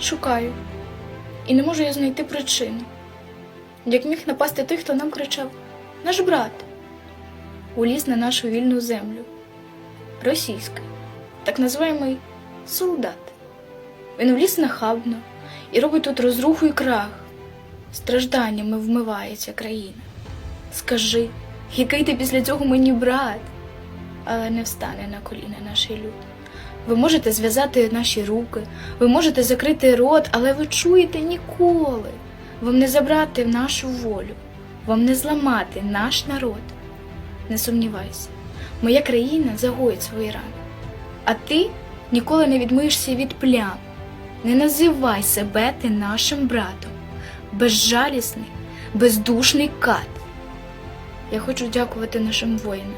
Шукаю. І не можу я знайти причину. Як міг напасти той, хто нам кричав Наш брат уліз на нашу вільну землю. Російський, так називаємий солдат. Він вліз нахабно і робить тут розруху і крах. Стражданнями вмивається країна. Скажи, який ти після цього мені брат? Але не встане на коліна наш люд. Ви можете зв'язати наші руки, ви можете закрити рот, але ви чуєте ніколи. Вам не забрати нашу волю, вам не зламати наш народ. Не сумнівайся, моя країна загоїть свої рани, а ти ніколи не відмиєшся від плям. Не називай себе ти нашим братом, безжалісний, бездушний кат. Я хочу дякувати нашим воїнам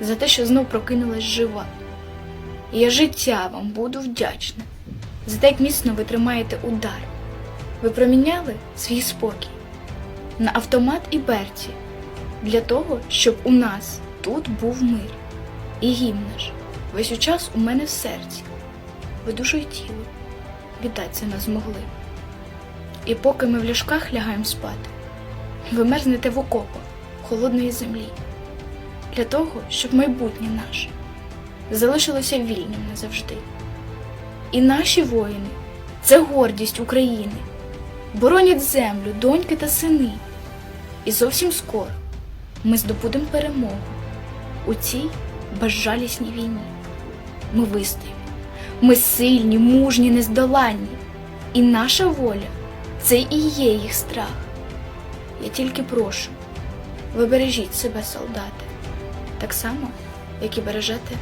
за те, що знов прокинулась жива. Я життя вам буду вдячна за те, як міцно ви тримаєте удар. Ви проміняли свій спокій на автомат і берці для того, щоб у нас тут був мир. І гімн наш весь час у мене в серці. Ви душу й тіло це нас змогли. І поки ми в ліжках лягаємо спати, ви мерзнете в окопах холодної землі для того, щоб майбутнє наше залишилося вільним назавжди. І наші воїни це гордість України, боронять землю, доньки та сини. І зовсім скоро ми здобудемо перемогу у цій безжалісній війні. Ми вистоїмо. Ми сильні, мужні, нездоланні. І наша воля це і є їх страх. Я тільки прошу, ви бережіть себе, солдати, так само, як і бережете